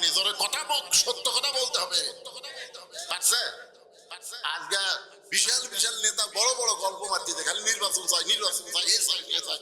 বাণী জোরে কথা সত্য কথা বলতে হবে। পারছে? আজকে বিশাল বিশাল নেতা, বড় বড় গল্প মারতেছে খালি নির্বাচন চাই নির্বাচন চাই, এ চাই এ চাই।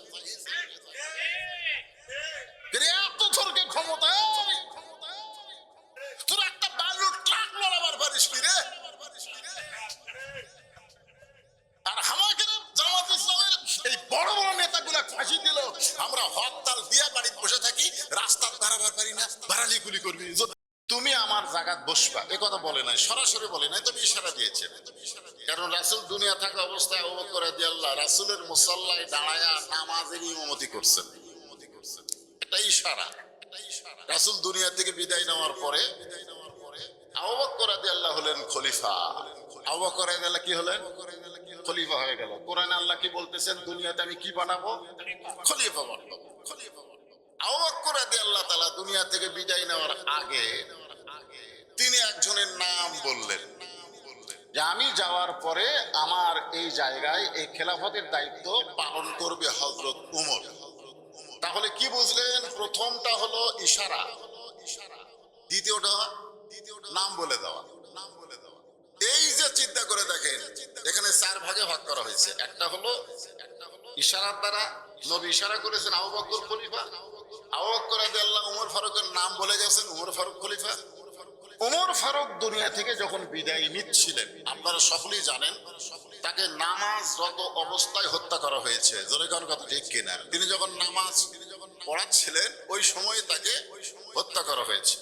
সরাসরি বলে নাই ইশারা দিয়েছে। কারণ রাসুল দুনিয়া থাকা অবস্থায় অবক আল্লাহ রাসুলের মুসাল্লায় দাঁড়ায়া নামাজের ইমামতি করছেন। এটা ইশারা। রাসুল দুনিয়া থেকে বিদায় নেওয়ার পরে আবক আল্লাহ হলেন খলিফা। আবক কি হলেন? খলিফা হয়ে গেল। কোরআনে আল্লাহ কি বলতেছেন? দুনিয়াতে আমি কি বানাবো? খলিফা বানাবো। খলিফা আবক করে আল্লাহ তালা দুনিয়া থেকে বিদায় নেওয়ার আগে তিনি একজনের নাম বললেন। যে আমি যাওয়ার পরে আমার এই জায়গায় এই খেলাফতের দায়িত্ব পালন করবে হজরত উমর। তাহলে কি বুঝলেন? প্রথমটা হলো ইশারা, দ্বিতীয়টা নাম বলে দেওয়া। নাম বলে দেওয়া এই যে চিন্তা করে দেখেন, এখানে চার ভাগে ভাগ করা হয়েছে। একটা হলো ইশারার দ্বারা নবী ইশারা করেছেন আবু বকর খলিফা। আবু বকর রাদিয়াল্লাহু উমর ফারুকের নাম বলে গেছেন উমর ফারুক খলিফা। উমর ফারুক দুনিয়া থেকে যখন বিদায় নিচ্ছিলেন, আপনারা সকলেই জানেন, তাকে নামাজরত অবস্থায় হত্যা করা হয়েছে। কথা ঠিক কিনা? তিনি যখন নামাজ পড়াচ্ছিলেন, ওই সময় তাকে হত্যা করা হয়েছে।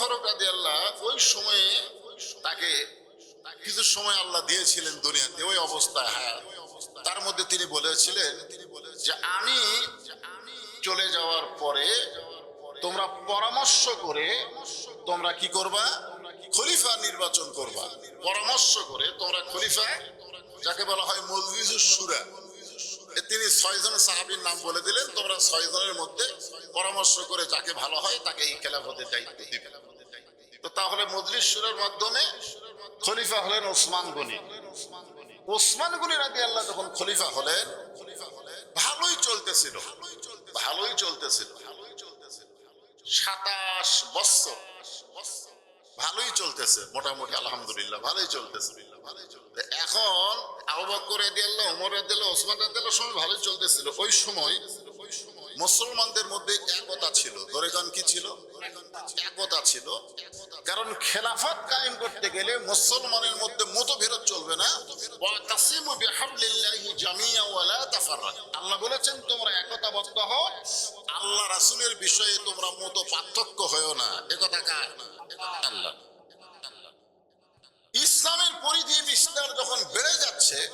ফারুক আল্লাহ ওই সময়ে তাকে কিছু সময় আল্লাহ দিয়েছিলেন দুনিয়াতে, ওই অবস্থায় হ্যাঁ। তার মধ্যে তিনি বলেছিলেন যে, আমি চলে যাওয়ার পরে তোমরা পরামর্শ করে তোমরা কি করবা? খলিফা নির্বাচন করবা। পরামর্শ করে তোমরা খলিফা, যাকে বলা হয় মজলিসুস সুরা তিনি ছয়জন সাহাবীর নাম বলে দিলেন, তোমরা ছয়জনের মধ্যে পরামর্শ করে যাকে ভালো হয় তাকে এই খেলাফতের দায়িত্ব দিবে। তো তাহলে মজলিস সুরের মাধ্যমে খলিফা হলেন ওসমান গনি। ওসমান গনি রাজি আল্লাহ যখন খলিফা হলেন। ভালোই চলতেছিল। ভালোই চলতেছিল। সাতাশ বছর। ভালোই চলতেছে, মোটামুটি আলহামদুলিল্লাহ, ভালোই চলতেছে। এখন আবু বকর রাদিয়াল্লাহু উমর দিল ওসমান দিল সময় ভালোই চলতেছিল। ওই সময় মুসলমানদের মধ্যে একতা ছিল। ধরে কি ছিল? একতা ছিল। কারণ খেলাফত কায়েম করতে গেলে মুসলমানের মধ্যে মতবিরোধ চলবে না। আল্লাহ বলেছেন, তোমরা একতাবদ্ধ হও। আল্লাহ রাসূলের বিষয়ে তোমরা মত পার্থক্য হয়ো না। একথা কার? আল্লাহ। ইসলামের পরিধি বিস্তার যখন বেড়ে যাচ্ছে,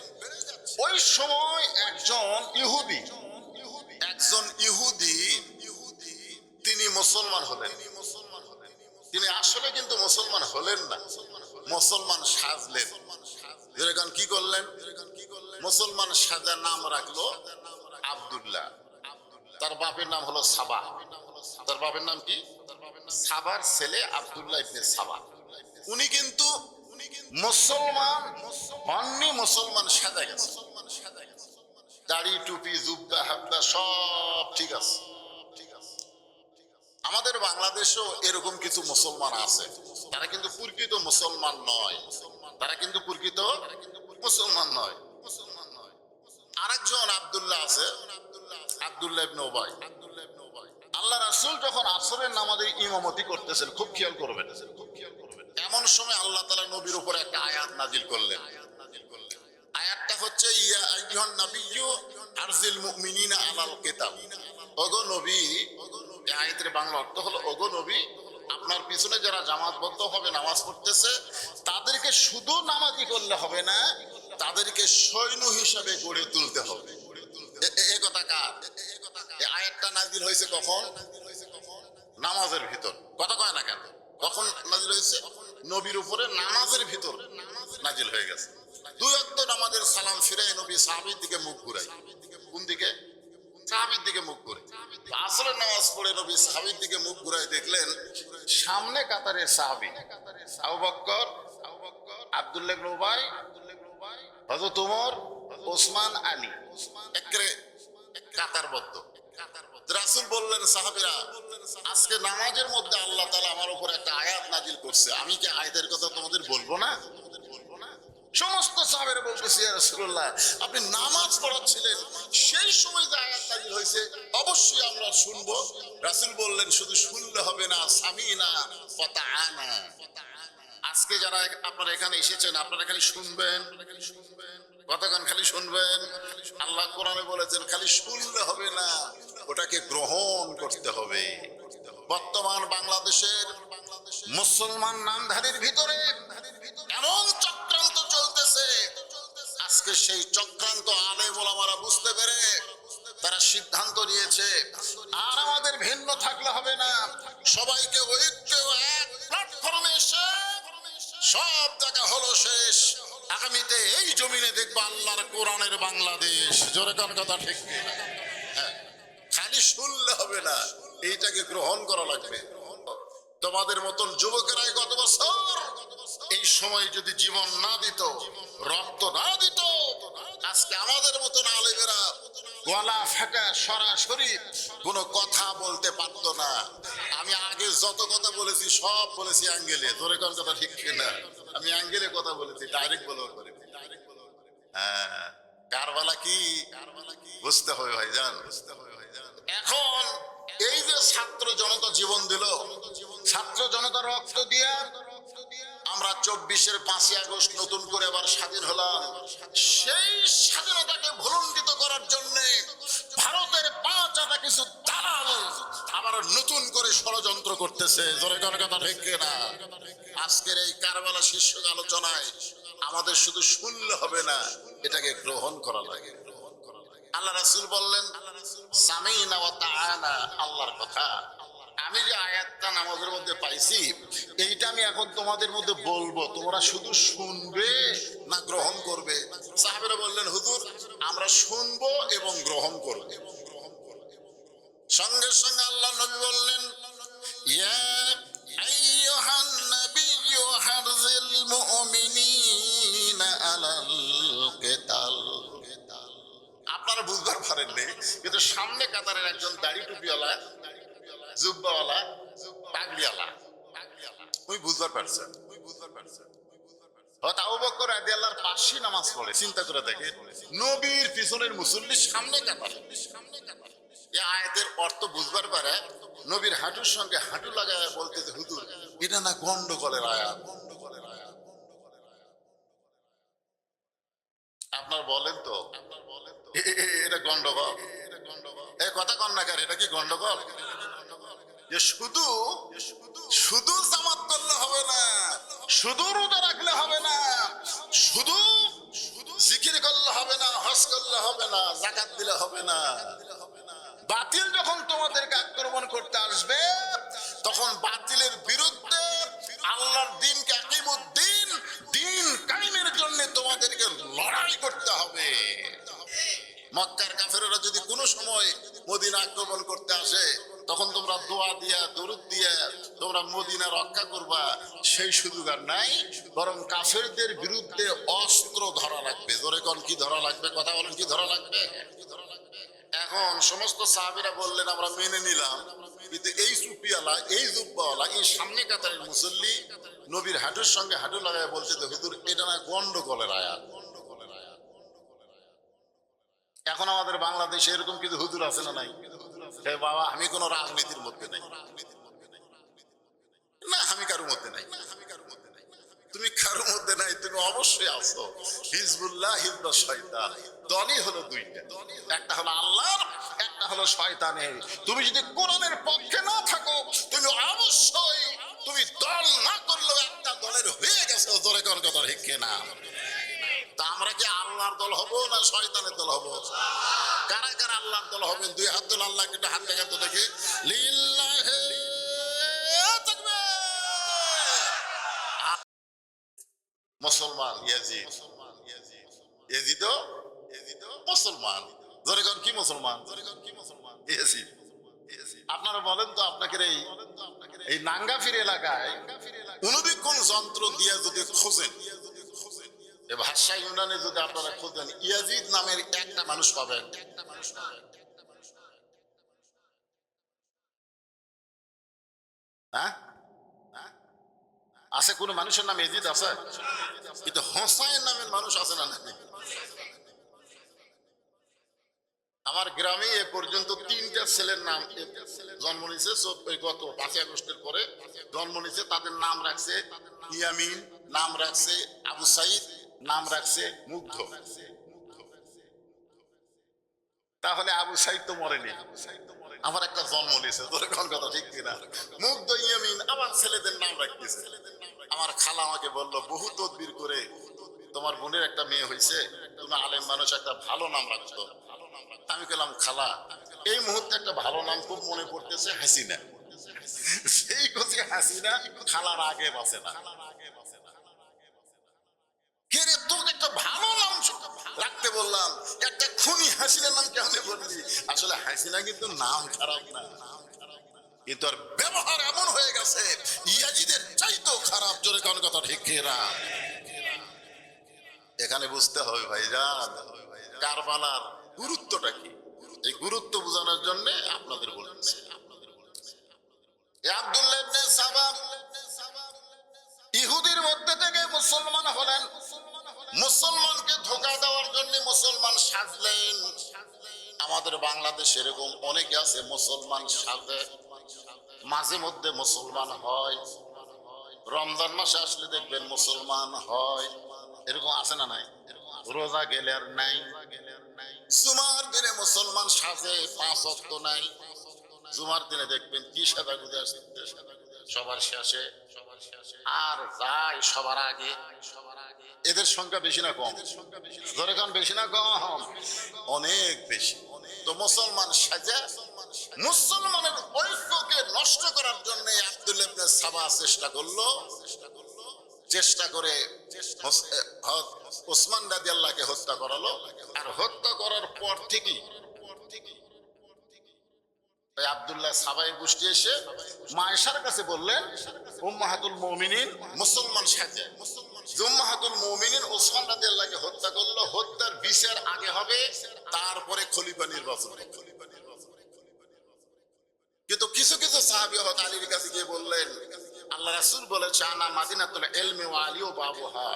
ওই সময় একজন ইহুদি একজন ইহুদি, তিনি মুসলমান হলেন। তিনি আসলে কিন্তু মুসলমান হলেন না। মুসলমান সাজলেন। যেরকম কি করলেন? মুসলমান সাজা নাম রাখল আব্দুল্লাহ। তার বাপের নাম হলো সাবা। তার বাপের নাম কি? সাবার ছেলে আব্দুল্লাহ ইবনে সাবা। উনি কিন্তু মুসলমান অন্য মুসলমান সাজা গেছে। দাড়ি, টুপি, জুব্বা হাবদা সব ঠিক আছে। আমাদের বাংলাদেশেও এরকম কিছু মুসলমান আছে। তারা কিন্তু প্রকৃত মুসলমান নয়। তারা কিন্তু প্রকৃত মুসলমান নয়। আরেকজন আব্দুল্লাহ আছে, আব্দুল্লাহ আল্লাহ যখন আসরের ইমামতি করতেছেন, খুব খেয়াল করবেন। এমন সময় আল্লাহ তাআলা নবীর উপরে একটা আয়াত নাজিল করলেন। আয়াতটা হচ্ছে, ইয়া আইয়ুহান নাবিয়্যু আরজিল মুমিনিনা আলাল কিতাব। ওগো নবী আয়াতের বাংলা অর্থ হলো, ওগো নবী, আপনার পিছনে যারা জামাতবদ্ধ হবে, নামাজ পড়তেছে, তাদেরকে শুধু নামাজি করলে হবে না, তাদেরকে সৈন্য হিসাবে গড়ে তুলতে হবে। হয়েছে কখন? নামাজের ভিতর। কথা কয় না কেন? কখন নবীর উপরে নামাজের ভিতর নাজিল হয়ে গেছে। দুই সালাম নবী দিকে মুখ কোন দিকে? সাহাবির দিকে মুখ ঘুরে আসলে নামাজ পড়ে নবী সাহাবির দিকে মুখ ঘুরাই দেখলেন, সামনে কাতারে সাহাবি। আবু বক্কর, আব্দুল্লাহ ইবনে উবাই, হযরত ওমর ওসমান আলী। একরে কাতারবদ্ধ। রাসূল বললেন, সাহাবীরা, আজকে নামাজের মধ্যে আল্লাহ তালা আমার উপর একটা আয়াত নাজিল করছে। আমি কি আয়াতের কথা তোমাদের বলব না? সমস্ত সাহাবের বলতেছি রাসূলুল্লাহ, আপনি নামাজ পড়াচ্ছিলেন, সেই সময় যে আয়াত হয়েছে, অবশ্যই আমরা শুনব। রাসূল বললেন, শুধু শুনলে হবে না, সামিনা ওয়া তাআনা আজকে যারা আপনারা এখানে এসেছেন, আপনারা খালি শুনবেন। কতক্ষণ খালি শুনবেন? আল্লাহ কোরআনে বলেছেন, খালি শুনলে হবে না, ওটাকে গ্রহণ করতে হবে। বর্তমান বাংলাদেশের মুসলমান নামধারীর ভিতরে এমন চক্রান্ত চলতেছে। আজকে সেই চক্রান্ত আলে ওলামারা বুঝতে পেরে তারা সিদ্ধান্ত নিয়েছে। আর আমাদের ভিন্ন থাকলে হবে না। সবাইকে ঐক্য, এক প্ল্যাটফর্মে এসে সব হলো শেষ। আগামীতে এই জমিনে দেখব আল্লাহর কোরআনের বাংলাদেশ। জোরে কোন কথা ঠিক হ্যাঁ খালি শুনলে হবে না। এইটাকে গ্রহণ করা লাগবে। তোমাদের মতন যুবকেরাই গত বছর এই সময় যদি জীবন না দিত, রক্ত না দিত, আজকে আমাদের মতন আলেমেরা গলা ফাটা সরাসরি কোনো কথা বলতে পারতো না। আমি আগে যত কথা বলেছি, সব বলেছি অ্যাঙ্গেলে। তোরে কোন কথা ঠিক না আমি অ্যাঙ্গেলে কথা বলেছি ডাইরেক্ট বলার করে হ্যাঁ কারবালা কি? বুঝতে হবে হবে ভাইজান। এখন এই যে ছাত্র জনতা জীবন দিল, ছাত্র জনতা রক্ত দিয়া আমরা চব্বিশের পাঁচই আগস্ট নতুন করে আবার স্বাধীন হলাম। সেই স্বাধীনতাকে ভুলণ্ডিত করার জন্য ভারতের পাঁচ আটা কিছু দালাল আবার নতুন করে ষড়যন্ত্র করতেছে। জোরে কোনো কথা ঠিক না আজকের এই কারবালা শীর্ষক আলোচনায় আমাদের শুধু শুনলে হবে না, এটাকে গ্রহণ করা লাগে। আল্লাহ রাসুল বললেন, সামিনা ওয়া তাআনা আল্লাহর কথা। আমি যে আয়াতটা নামাজের মধ্যে পাইছি, এইটা আমি এখন তোমাদের মধ্যে বলব। তোমরা শুধু শুনবে না গ্রহণ করবে। সাহাবেরা বললেন, হুজুর, আমরা শুনব এবং গ্রহণ করব। সঙ্গে সঙ্গে আল্লাহ নবী বললেন আপনারা বুঝবার পারেননি, কিন্তু সামনে কাতারের একজন দাড়ি টুপিওয়ালা জুব্বাওয়ালা দেখে। নবীর হাঁটুর সঙ্গে হাঁটু লাগায় এটা আপনার বলেন তো, এ- এ- এ- এটা গন্ডগোল? এ, কথা কন্যাকার এটা কি গন্ডগোল? যে শুধু শুধু জামাত করলে হবে না, শুধু রোজা রাখলে হবে না, শুধু জিকির করলে হবে না করলে হবে না, জাকাত দিলে হবে না। বাতিল যখন তোমাদেরকে আক্রমণ করতে আসবে, তখন বাতিলের বিরুদ্ধে আল্লাহর দিনকে একিমুদ্দিন, দিন কায়েমের জন্য তোমাদেরকে লড়াই করতে হবে। মক্কার কাফেরেরা যদি কোনো সময় মদিনা আক্রমণ করতে আসে, তখন তোমরা দোয়া দিয়া, দরুদ দিয়া তোমরা মদিনা রক্ষা করবা। সেই সুযোগ আর নাই, বরং কাফেরদের বিরুদ্ধে অস্ত্র ধরা লাগবে। জোরে কোন, কি ধরা লাগবে? কথা বলেন, কি ধরা লাগবে? এখন সমস্ত সাহাবিরা বললেন, আমরা মেনে নিলাম। কিন্তু এই সুপিয়ালা এই জুব্বাওয়ালা, এই সামনে কাতারের মুসল্লি নবীর হাঁটুর সঙ্গে হাঁটু লাগায় বলছে তো হুজুর, এটা না গন্ডগোলের আয়াত। এখন আমাদের বাংলাদেশে এরকম কিছু হুজুর আছে না নাই? বাবা, আমি কোন রাজনীতির মধ্যে নাই। না, আমি কারোর মধ্যে নাই। তুমি কারোর মধ্যে নাই, তুমি অবশ্যই আছো। হিজবুল্লাহ হিজবা শয়তান। দলই হলো দুইটা। একটা হলো আল্লাহর, একটা হলো শয়তানের। তুমি যদি কোরআনের পক্ষে না থাকো, তুমি অবশ্যই, তুমি দল না করলেও একটা দলের হয়ে গেছে দলে কোন কথা ঠিক না তা আমরা কি আল্লাহর দল হব না শয়তানের দল হব? কারা কারা আল্লাহর দল হবেন? দুই হাত দল আল্লাহ কিন্তু হাত দেখান তো দেখি। লিল্লাহে মুসলমান ইয়াজিদ ইয়াজিদ ইয়াজিদ। মুসলমান জোরে কোন কি মুসলমান। জোরে কোন, কি মুসলমান? ইয়াজিদ। আপনারা বলেন তো আপনাকে এই এই নাঙ্গাফির এলাকায় অনুবীক্ষণ যন্ত্র দিয়ে যদি খোঁজেন ভাষা ইউনানে যদি আপনারা খোঁজেন, ইয়াজিদ নামের একটা মানুষ পাবেন। হ্যাঁ? আছে কোন মানুষের নাম এজিদ আছে? কিন্তু হোসাইন নামের মানুষ আছে না আমার গ্রামে এ পর্যন্ত তিনটা ছেলের নাম জন্ম নিছে গত পাঁচই আগস্টের পরে জন্ম নিছে তাদের নাম রাখছে ইয়ামিন, নাম রাখছে আবু সাইদ নাম রাখছে মুগ্ধ। তাহলে আবু তো মরেনি। আমার একটা জন্ম নিছে তোর কোন কথা, ঠিক কিনা? মুগ্ধ ইয়ামিন, আমার ছেলেদের নাম রাখতেছে। আমার খালা আমাকে বলল, বহু তদবির করে তোমার বোনের একটা মেয়ে হয়েছে তুমি আলেম মানুষ, একটা ভালো নাম রাখতো। আমি গেলাম খালা, এই মুহূর্তে একটা ভালো নাম খুব মনে পড়তেছে হাসিনা। সেই কথা হাসিনা খালার আগে বাসে না। কে একটা ভালো নাম রাখতে বললাম, একটা খুনি কেমনে বললি আসলে হাসিনা কিন্তু নাম খারাপ না। কিন্তু আর ব্যবহার এমন হয়ে গেছে, ইয়াজিদের খারাপ। জোরে কোন কথা ঠিক কিনা? এখানে বুঝতে হবে ভাইজান, কারবালার গুরুত্বটা কি? এই গুরুত্ব বোঝানোর জন্য আপনাদের বলতেছি আব্দুল্লাহ ইহুদির মধ্যে থেকে মুসলমান হলেন। মুসলমানকে ধোকা দেওয়ার জন্য মুসলমান সাজলেন। আমাদের বাংলাদেশে এরকম অনেকে আছে মুসলমান সাজে। মাঝে মধ্যে মুসলমান হয়। রমজান মাসে আসলে দেখবেন মুসলমান হয়। এরকম আছে না নাই? রোজা গেলে আর নাই। জুমার দিনে মুসলমান সাজে পাঁচ অক্ত নাই। জুমার দিনে দেখবেন কি সাদা গুজে আসছে সবার শেষে। আর যাই সবার আগে। এদের সংখ্যা বেশি না কম। ধরে কারণ বেশি না কম? অনেক বেশি। তো মুসলমান সাজা, মুসলমানের ঐক্যকে নষ্ট করার জন্য আব্দুল ইবনে সাবা চেষ্টা করল। চেষ্টা করে ওসমান রাজি আল্লাহকে হত্যা করালো। আর হত্যা করার পর থেকেই ওই আব্দুল্লাহ সাবাই গোষ্ঠী এসে মায়েশার কাছে বললেন, উম্মাহাতুল মমিনিন, মুসলমান সাজে। উম্মাহাতুল মমিনিন ওসমান রাজি হত্যা করল। হত্যার বিচার আগে হবে, তারপরে খলিফা নির্বাচন কিন্তু কিছু কিছু হত আলীর কাছে গিয়ে বললেন, আল্লাহ রাসূল বলেছে, আনা মাদিনাতুল ইলমি ওয়া আলী ও বাবুহা।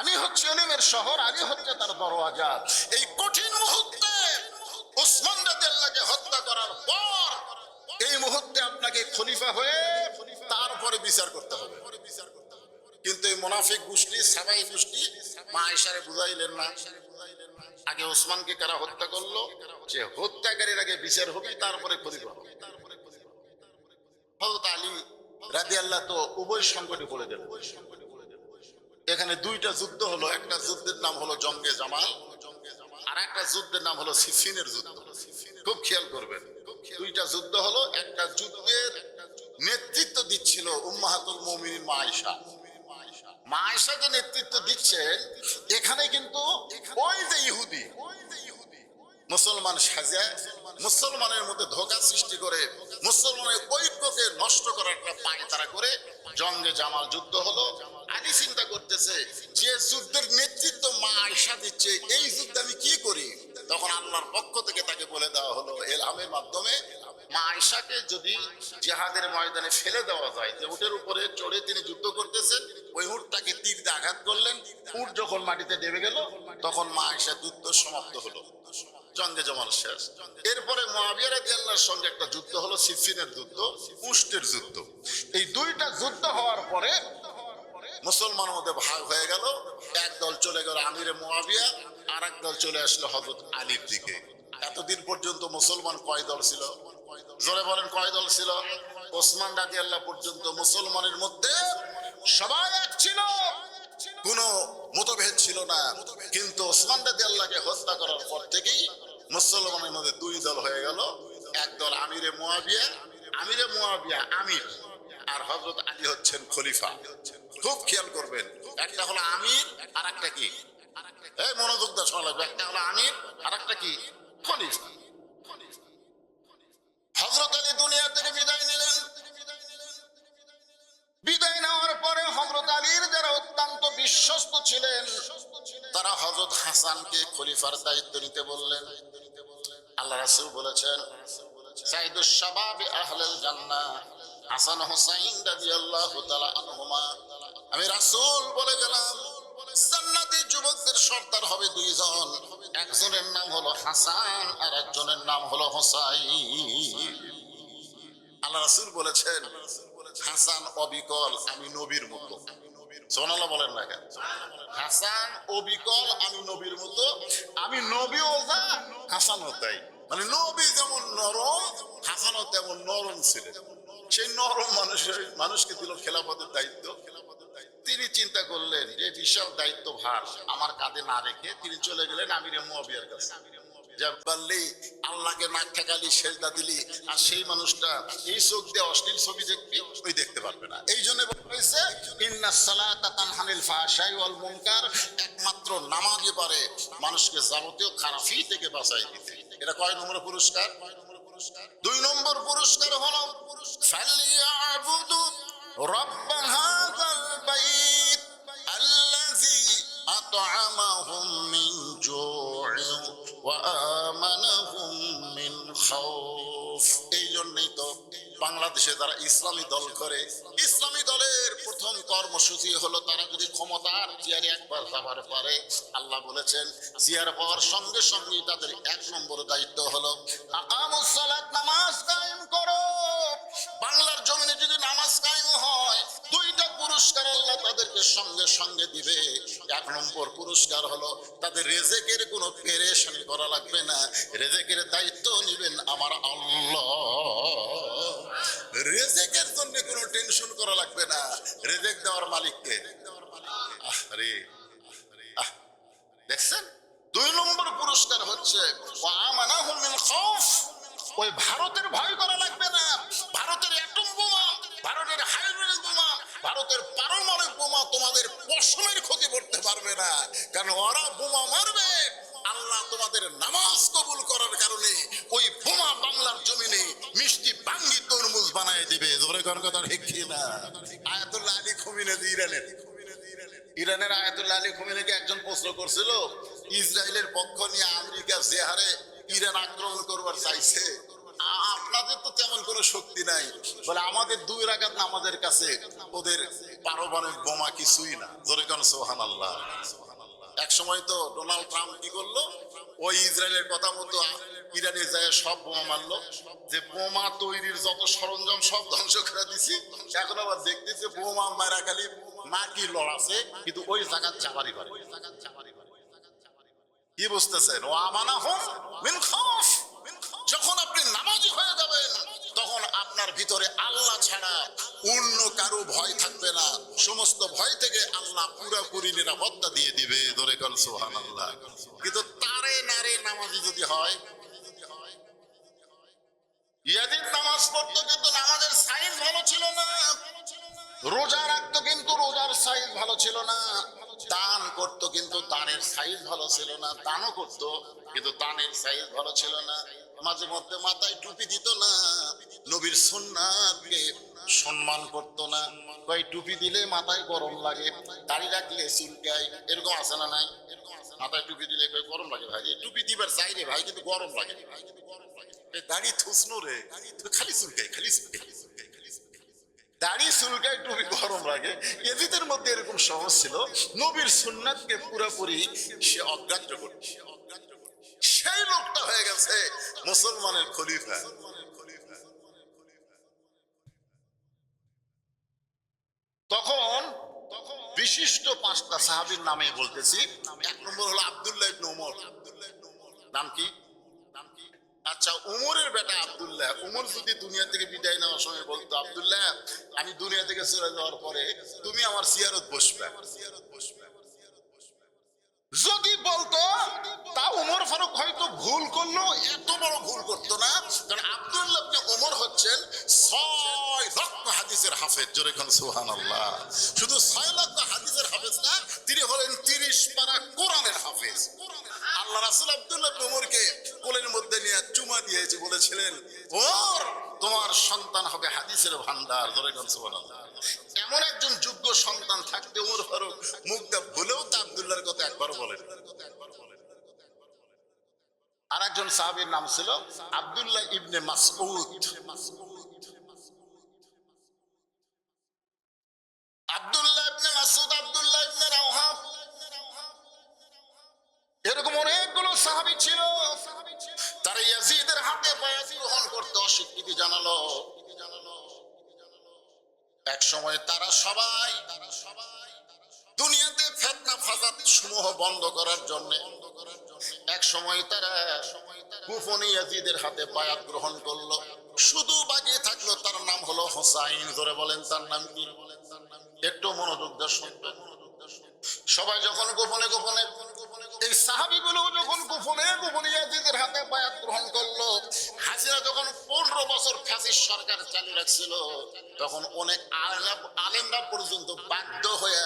আমি হচ্ছে এলিমের শহর আলী হচ্ছে তার দরওয়াজা। এই কঠিন মুহূর্তে ওসমান রাদিয়াল্লাহকে হত্যা করার পর এই মুহূর্তে আপনাকে খলিফা হয়ে তারপরে বিচার করতে হবে। কিন্তু এই মুনাফিক গোষ্ঠী, সাবাই গোষ্ঠী, মা ইশারে বুঝাইলেন না। আগে ওসমানকে কারা হত্যা করল? সে হত্যাকারীর আগে বিচার হবে, তারপরে হবে হযরত আলী রাদিয়াল্লাহ তো উভয় সংকটে এখানে দুইটা যুদ্ধ হলো, একটা যুদ্ধের নাম হলো জঙ্গে জামাল আর একটা যুদ্ধের নাম হলো সিফিনের যুদ্ধ। খুব খেয়াল করবেন, দুইটা যুদ্ধ হলো, একটা যুদ্ধের নেতৃত্ব দিচ্ছিল উম্মাহাতুল মুমিনিন মা আয়েশা। নেতৃত্ব এখানে কিন্তু ওই যে ইহুদি, মুসলমান মুসলমানের মধ্যে ধোকা সৃষ্টি করে, মুসলমানের ঐক্যকে নষ্ট করার একটা করে। জঙ্গে জামাল যুদ্ধ হলো, আলী চিন্তা করতেছে যে যুদ্ধের নেতৃত্ব মা আয়সা দিচ্ছে, এই যুদ্ধে আমি কি করি? তখন আল্লাহর পক্ষ থেকে তাকে বলে দেওয়া হলো, এলহামের মাধ্যমে মা আয়সাকে যদি জেহাদের ময়দানে ফেলে দেওয়া যায়, যে উটের উপরে চড়ে তিনি যুদ্ধ করতেছেন, ওই তীর দিয়ে আঘাত করলেন যখন মাটিতে ডেবে গেল, তখন মা আয়সা যুদ্ধ সমাপ্ত হলো। জঙ্গে জমাল শেষ। এরপরে সঙ্গে একটা যুদ্ধ হলো, সিফিনের যুদ্ধ, উষ্টের যুদ্ধ। এই দুইটা যুদ্ধ হওয়ার পরে মুসলমানের মধ্যে ভাগ হয়ে গেল। এক দল চলে গেল আমিরে মোয়াবিয়া আর এক দল চলে আসলো হজরত আলীর দিকে। এতদিন পর্যন্ত মুসলমান কয় দল ছিল? জোরে বলেন কয় দল ছিল? ওসমান রাজি আল্লাহ পর্যন্ত মুসলমানের মধ্যে সবাই এক ছিল। কোন মতভেদ ছিল না। কিন্তু ওসমান রাজি আল্লাহকে হত্যা করার পর থেকেই মুসলমানের মধ্যে দুই দল হয়ে গেল। এক দল আমিরে মোয়াবিয়া আমিরে মোয়াবিয়া আমির। আর হজরত আলী হচ্ছেন খলিফা। খুব খেয়াল করবেন, একটা হলো আমির আর একটা কি? এই মনোযোগ দেওয়া লাগবে, একটা হলো আমির আর একটা কি? খলিফা। হজরত আলী দুনিয়া থেকে বিদায় নিলেন। বিদায় নেওয়ার পরে হজরত আলীর যারা অত্যন্ত বিশ্বস্ত ছিলেন, তারা হজরত হাসানকে খলিফার দায়িত্ব নিতে বললেন। আল্লাহ রাসূল বলেছেন হাসান হোসাইন আমি রাসূল বলে গেলাম, জান্নাতি যুবকদের সর্দার হবে দুইজন। একজনের নাম হলো হাসান আর একজনের নাম হলো হোসাইন। আল্লাহ রাসূল বলেছেন, হাসান অবিকল, আমি নবীর মতো। সোনাল্লাহ বলেন না কেন? হাসান অবিকল, আমি নবীর মতো। আমি তাই। মানে নবী যেমন নরম, হাসানও তেমন নরম ছিলেন। সেই নরম মানুষের মানুষকে দিল খেলাফতের দায়িত্ব। তিনি চিন্তা করলেন যে বিশাল দায়িত্ব ভার আমার কাঁধে না রেখে তিনি চলে গেলেন আমিরে মুয়াবিয়ার কাছে। আল্লাহকে সেজদা দিলি, আর সেই মানুষটা এই চোখ দিয়ে অশ্লীল ছবি ওই দেখতে পারবে না। এই জন্য হয়েছে, ইন্না সালাতা তানহানিল ওয়াল মুনকার একমাত্র নামাজই পারে মানুষকে যাবতীয় খারাপই থেকে বাঁচাই দিতে। এটা কয় নম্বর পুরস্কার? দুই নম্বর পুরস্কার হলো, ফালিয়াবুদু রব্বা البيت الذي أطعمهم من جوع وآمنهم من خوف এই জন্যই তো বাংলাদেশে যারা ইসলামী দল করে ইসলামী দলের প্রথম কর্মসূচি হলো তারা যদি ক্ষমতার চেয়ারে একবার যাবার পারে আল্লাহ বলেছেন চেয়ার পাওয়ার সঙ্গে সঙ্গে তাদের এক নম্বর দায়িত্ব হলো আকামুস সালাত নামাজ কায়েম করো বাংলার জমিনে যদি নামাজ কায়েম হয় দুইটা পুরস্কার আল্লাহ তাদেরকে সঙ্গে সঙ্গে দিবে। এক নম্বর পুরস্কার হলো তাদের রেজেকের কোনো পেরেশানি করা লাগবে না। রেজেকের দায়িত্ব নেবেন আমার আল্লাহ। রেজেকের জন্য কোনো টেনশন করা লাগবে না। রেজেক দেওয়ার মালিককে। আহ রে দেখছেন? দুই নম্বর পুরস্কার হচ্ছে ওই ভারতের ভয় করা লাগবে না। ভারতের অ্যাটম বোমা। ভারতের পারমাণবিক বোমা তোমাদের পশমের ক্ষতি করতে পারবে না। কারণ ওরা বোমা মারবে। আল্লাহ তোমাদের নামাজ কবুল করার কারণে ওই বোমা বাংলার জমিনে মিষ্টি বাঙ্গি তরমুজ বানায় দিবে। জোরে কোন কথা ঠিক না? আয়াতুল্লাহ আলী খুমিনে ইরানের। ইরানের আয়াতুল্লাহ আলী খুমিনিকে একজন প্রশ্ন করছিল? ইসরায়েলের পক্ষ নিয়ে আমেরিকা যে হারে ইরান আক্রমণ করবার চাইছে। আপনাদের তো তেমন কোনো শক্তি নাই। বলে আমাদের দুই রাগাত আমাদের কাছে। ওদের পারমাণবিক বোমা কিছুই না। জোরে কেন সোহান আল্লাহ এক সময় তো ডোনাল্ড ট্রাম্প কি করল? ওই ইসরায়েলের কথা মতো ইরানের যায়, সব বোমা মারলো। যে বোমা তৈরির যত সরঞ্জাম, সব ধ্বংস করে দিছি। এখন আবার দেখতেছে বোমা মারা খালি নাকি লড়াছে, কিন্তু ওই জায়গা যাবারই পারে কি বুঝতেছেন? ও আমানা হোম মিন খাউফ। যখন আপনি নামাজি হয়ে যাবেন, তখন আপনার ভিতরে আল্লাহ ছাড়া অন্য কারও ভয় থাকবে না। সমস্ত ভয় থেকে আল্লাহ পুরোপুরি নিরাপত্তা দিয়ে দিবে। ধরে কল সোহান আল্লাহ কিন্তু তারে নারে নামাজি যদি হয় ইয়াদিন নামাজ পড়তো কিন্তু নামাজের সাইজ ভালো ছিল না। রোজা রাখতো কিন্তু রোজার সাইজ ভালো ছিল না। দান করত কিন্তু দানের সাইজ ভালো ছিল না। দানও করত, কিন্তু দানের সাইজ ভালো ছিল না। মাঝে মধ্যে মাথায় টুপি দিত না। নবীর সুন্নাতকে সম্মান করতো না। কই টুপি দিলে মাথায় গরম লাগে, দাড়ি রাখলে চুলকায়, এরকম আছে না নাই? মাথায় টুপি দিলে গরম লাগে ভাই। টুপি দিবার চাই রে ভাই, কিন্তু গরম লাগে। এই দাড়ি থুসনো রে খালি চুলকায়, খালি দাড়ি চুলকায়, টুপি গরম লাগে। এজিদের মধ্যে এরকম সহজ ছিল, নবীর সুন্নাতকে পুরোপুরি সে অগ্রাহ্য করত। সেই লোকটা হয়ে গেছে মুসলমানের খলিফা তখন বিশিষ্ট পাঁচটা সাহাবীর নামে বলতেছি। এক নম্বর হলো আব্দুল্লাহ ইবনে উমর। নাম কি? নাম কি আচ্ছা উমরের বেটা আব্দুল্লাহ। উমর যদি দুনিয়া থেকে বিদায় নেওয়ার সময় বলতো, আব্দুল্লাহ, আমি দুনিয়া থেকে চলে যাওয়ার পরে তুমি আমার সিয়ারত বসবে। যদি বলতো, তা উমর ফারুক হয়তো ভুল করল, এত বড় ভুল করতো না। কারণ আব্দুল্লাহ ওমর হচ্ছেন ছয় লক্ষ হাদিসের হাফেজ। জোরে খান সুহান আল্লাহ শুধু ছয় লক্ষ হাদিসের হাফেজ না? তিনি হলেন তিরিশ পারা কোরআনের হাফেজ। আল্লাহ রাসুল আব্দুল্লাহ ওমরকে কোলের মধ্যে নিয়ে চুমা দিয়েছে, বলেছিলেন, ওর, তোমার সন্তান হবে হাদিসের ভান্ডার। ধরে এমন একজন যোগ্য সন্তান থাকতে ওমর ফারুক মুখটা ভুলেও তা আব্দুল্লাহর কথা একবারও বলেন। আর একজন সাহাবীর নাম ছিল আব্দুল্লাহ ইবনে মাসউদ। মাসুদ সাহাবী ছিল। তারা ইয়াজিদের হাতে বায়াত গ্রহণ করতে অস্বীকৃতি জানালো। এক সময় তারা সবাই তারা সবাই দুনিয়াতে ফেতনা ফাসাদ সমূহ বন্ধ করার জন্য এক সময় তারা গোপনে ইয়াজিদের হাতে বায়াত গ্রহণ করল। শুধু বাকি থাকল, তার নাম হলো হোসাইন। ধরে বলেন, তার নাম কি? একটু মনোযোগ দিয়ে সবাই যখন গোপনে গোপনে এই সাহাবিগুলো যখন গোপনে গোপনে ইয়াজিদের হাতে বায়াত গ্রহণ করল হাসিনা যখন পনেরো বছর ফ্যাসিস্ট সরকার চালু রাখছিল, তখন অনেক আলেম- আলেমরা পর্যন্ত বাধ্য হয়ে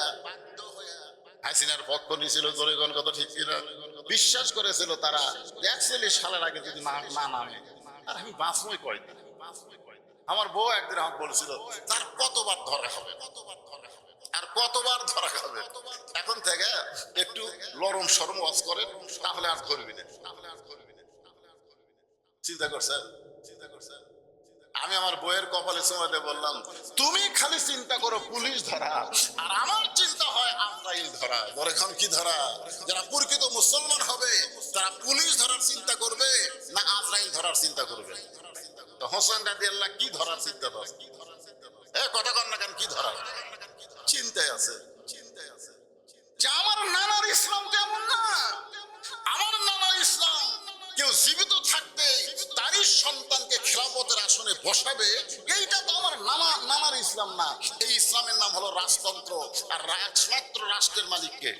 হাসিনার পক্ষ নিয়েছিল জনগণ কত ঠিক ছিল বিশ্বাস করেছিল তারা একচুয়ালি সালের আগে যদি না না নামে। আর আমি বাঁচবই কয়দিন আমার বউ একদিন আমাকে বলেছিল, তার কতবার ধরা হবে? কতবার ধরা আর কতবার ধরা হবে এখন থেকে একটু লরম সরম ওয়াজ করে তাহলে আর ধরবি না। তাহলে আর ধরবি না চিন্তা করছেন? চিন্তা করছেন আমি আমার বইয়ের কপালে সময় বললাম, তুমি খালি চিন্তা করো পুলিশ ধরা, আর আমার চিন্তা হয় আজরাইল ধরা। ধরে এখন কি ধরা? যারা প্রকৃত মুসলমান হবে, তারা পুলিশ ধরার চিন্তা করবে না আজরাইল ধরার চিন্তা করবে? হোসেন রাদি আল্লাহ কি ধরার চিন্তা করে এ, কথা কর না কেন, কি ধরা? চিন্তায় আছে। চিন্তায় আছে আমার নানার ইসলাম তেমন না? আমার নানার ইসলাম কেউ জীবিত থাকতে তারই সন্তানকে খেলাপথের আসনে বসাবে, এইটা তো আমার নানা, নানার ইসলাম না। এই ইসলামের নাম হলো রাজতন্ত্র, আর একমাত্র রাষ্ট্রের মালিককে।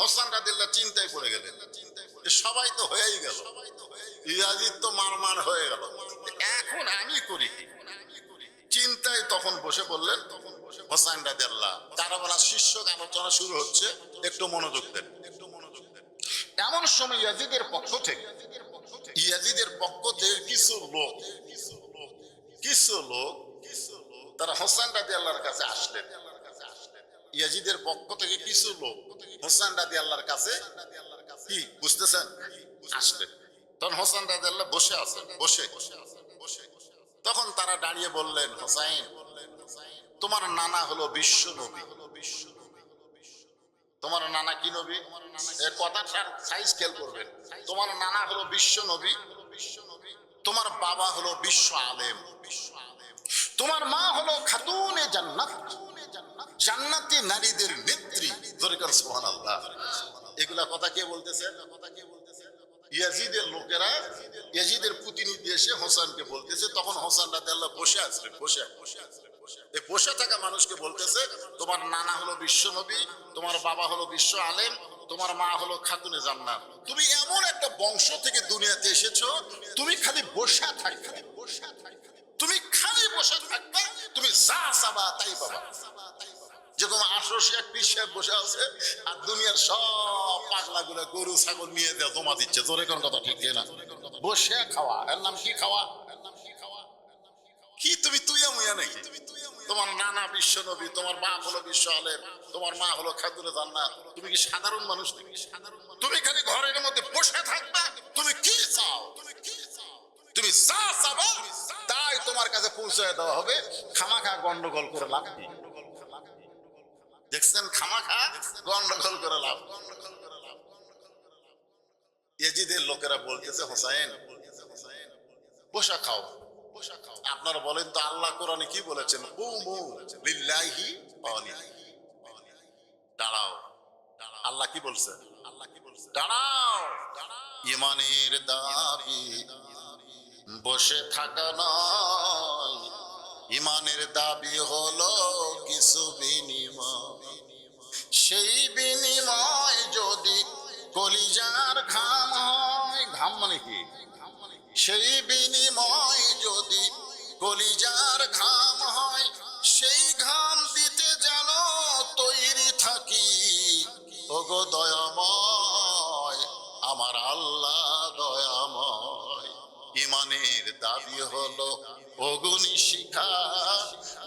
হোসান রাদিল্লাহ চিন্তায় পড়ে গেলেন। সবাই তো হয়েই গেল। ইয়াজিদ তো মার মার হয়ে গেল। এখন আমি করি চিন্তায় তখন বসে বললেন হোসাইন শীর্ষক আলোচনা শুরু হচ্ছে একটু মনোযোগ দেন একটু মনোযোগ দেন এমন সময় ইয়াজিদের পক্ষ থেকে ইয়াজিদের পক্ষ থেকে কিছু লোক কিছু লোক তারা হোসাইন রাদিয়াল্লাহর কাছে আসলেন ইয়াজিদের পক্ষ থেকে কিছু লোক হোসাইন রাদিয়াল্লাহর কাছে কি বুঝতেছেন আসলেন তখন হোসেন রাদিয়াল্লাহ বসে আছেন বসে তখন তারা দাঁড়িয়ে বললেন হোসাইন তোমার নানা হলো বিশ্ব নবী। তোমার নানা কি নবী? এ কথাটার সাইজ খেয়াল করবেন। তোমার নানা হলো বিশ্ব নবী। তোমার বাবা হলো বিশ্ব আলেম। তোমার মা হলো খাতুনে জান্নাত। জান্নাতি নারীদের নেত্রী। দরকার সোহান আল্লাহ এগুলা কথা কে বলতেছে? কথা কে বলতেছে ইয়াজিদের লোকেরা, ইয়াজিদের প্রতিনিধি এসে হোসেনকে বলতেছে, তখন হোসেন বসে আসলেন বসে বসে আসলেন বসে এই বসে থাকা মানুষকে বলতেছে, তোমার নানা হলো বিশ্ব নবী, তোমার বাবা হলো বিশ্ব আলেম, তোমার মা হলো খাতুনে জান্নাত। তুমি এমন একটা বংশ থেকে দুনিয়াতে এসেছ, তুমি খালি বসে থাকবে। বসে থাকবে তুমি খালি বসে থাকবে, তুমি যা চাবা তাই পাবা। যেরকম আঠারোশো এক পীর সাহেব বসে আছে, আর দুনিয়ার সব পাগলা গুলো গরু, ছাগল নিয়ে দেওয়া জমা দিচ্ছে তোরে কোন কথা ঠিক না বসে খাওয়া। এর নাম কি খাওয়া? কি তুমি তুইয়া মুইয়া নাকি তোমার নানা বিশ্ব নবী, তোমার মা হলো বিশ্ব আলেম, তোমার মা হলো খাদুরে জান্নাত। তুমি কি সাধারণ মানুষ নাকি? সাধারণ তুমি খালি ঘরের মধ্যে বসে থাকবা? তুমি কি চাও? তুমি কি চাও তুমি চাবা, তাই তোমার কাছে পৌঁছে দেওয়া হবে। খামাখা গন্ডগোল করে লাভ কি দেখছেন খামাখা গন্ডগোল করে লাভ এজিদের লোকেরা বলতেছে, হোসাইন, বসা খাও। আপনারা বলেন তো আল্লাহ কোরআনে কি বলেছেন? দাঁড়াও। আল্লাহ কি আল্লাহ কি দাঁড়াও। ইমানের দাবি বসে থাকা নয়। ইমানের দাবি হলো কিছু বিনিময়। সেই বিনিময় যদি কলিজার ঘাম হয়, ঘাম মানে কি? সেই বিনিময় যদি কলিজার ঘাম হয়, সেই ঘাম দিতে যেন তৈরি থাকি। ওগো দয়াময়, আমার আল্লাহ দয়াময়। ইমানের দাবি হলো অগুনি শিখা,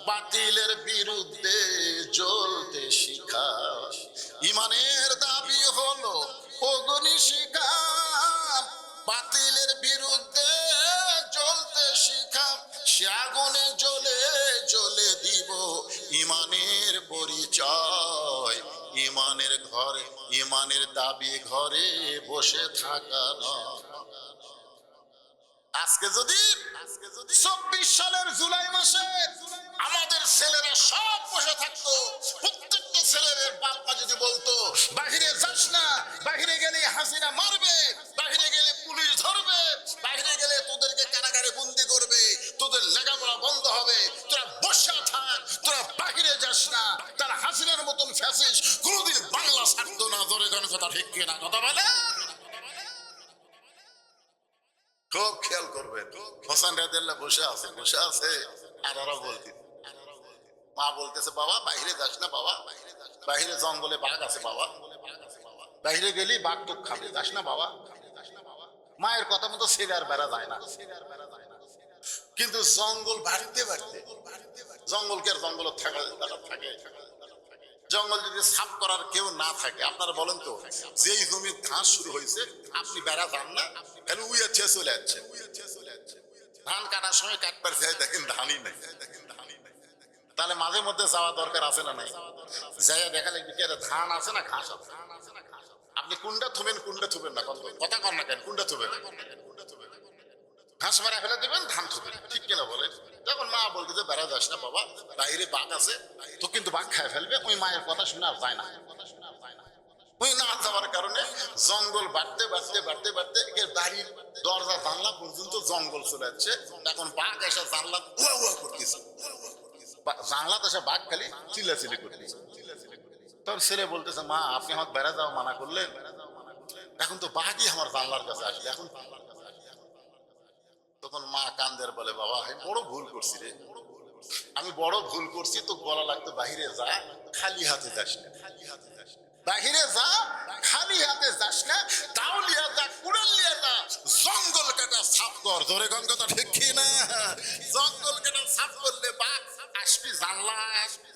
বাতিলের বিরুদ্ধে জ্বলতে শিখা। ইমানের দাবি হলো অগুনি শিখা বাতিলের বিরুদ্ধে জ্বলতে শিখা, সে আগুনে জ্বলে জ্বলে দিব ইমানের পরিচয়। ইমানের ঘরে, ইমানের দাবি ঘরে বসে থাকা আজকে যদি আজকে যদি চব্বিশ সালের জুলাই মাসে আমাদের ছেলেরা সব বসে থাকতো, প্রত্যেকটা ছেলের বাপ্পা যদি বলতো, বাহিরে যাস না, বাহিরে গেলে হাসিনা মারবে, বাহিরে ধরবে। বাহিরে গেলে তোদেরকে কারাগারে বন্দি করবে। তোদের লেখাপড়া বন্ধ হবে। তোরা বসে থাক। তোরা বাহিরে যাস না। তার হাসিনার মতন ফ্যাসিস কোনোদিন বাংলা ছাড়তো না। ধরে কোন কথা ঠিক কিনা কথা বলে। খুব খেয়াল করবেন হোসেন রাদিল্লাহ বসে আছে বসে আছে। আর ওরা বলতে মা বলতেছে, বাবা বাইরে যাস না বাবা। বাইরে জঙ্গলে বাঘ আছে বাবা। বাইরে গেলি বাঘ তো খাবে। যাস না বাবা। মায়ের কথা মতো ছেলে আর বেড়া যায় না। কিন্তু জঙ্গল বাড়তে বাড়তে জঙ্গলকে আর জঙ্গল থাকা জঙ্গল যদি সাফ করার কেউ না থাকে, আপনারা বলেন তো, যেই জমির ঘাস শুরু হয়েছে, আপনি বেড়া যান না তাহলে উইয়া ছেয়ে চলে যাচ্ছে। ধান কাটার সময় কাটবার চাই দেখেন ধানই নাই। তাহলে মাঝে মধ্যে যাওয়া দরকার আছে না নাই? জায়গা দেখা লাগবে কি ধান আছে না ঘাস আছে? আপনি কুন্ডা থুবেন কুন্ডা থুবেন না, কথা না কেন কুন্ডা থুবেন। ঘাস মারা ফেলে দেবেন, ধান থুবেন। ঠিক কিনা বলেন? যখন মা বলতে যে বেড়া যাস না বাবা, বাইরে বাঘ আছে, তো কিন্তু বাঘ খায় ফেলবে। ওই মায়ের কথা শুনে আর যায় না। ওই না যাওয়ার কারণে জঙ্গল বাড়তে বাড়তে বাড়তে বাড়তে বাড়ির দরজা, জানলা পর্যন্ত জঙ্গল চলে যাচ্ছে। এখন বাঘ এসে জানলা উয়া উয়া করতেছে। জানলাতে এসে বাঘ খালি চিল্লাচিল্লি করতেছে। তখন ছেলে বলতেছে, মা, আপনি আমার বেড়া যাওয়া মানা করলেন এখন তো বাঘই আমার জানলার কাছে আসলে এখন তখন মা কান্দের বলে, বাবা, আমি বড় ভুল করছি রে। আমি বড় ভুল করছি তো বলা লাগতো বাহিরে যা, খালি হাতে যাস না। খালি হাতে যাস বাহিরে যা, খালি হাতে যাস না তাও লিয়া যা কুড়াল লিয়া যা, জঙ্গল কাটা সাফ কর। ধরে গন কথা ঠিক না জঙ্গল কাটা সাফ করলে বা আসবি জানলা। আসবি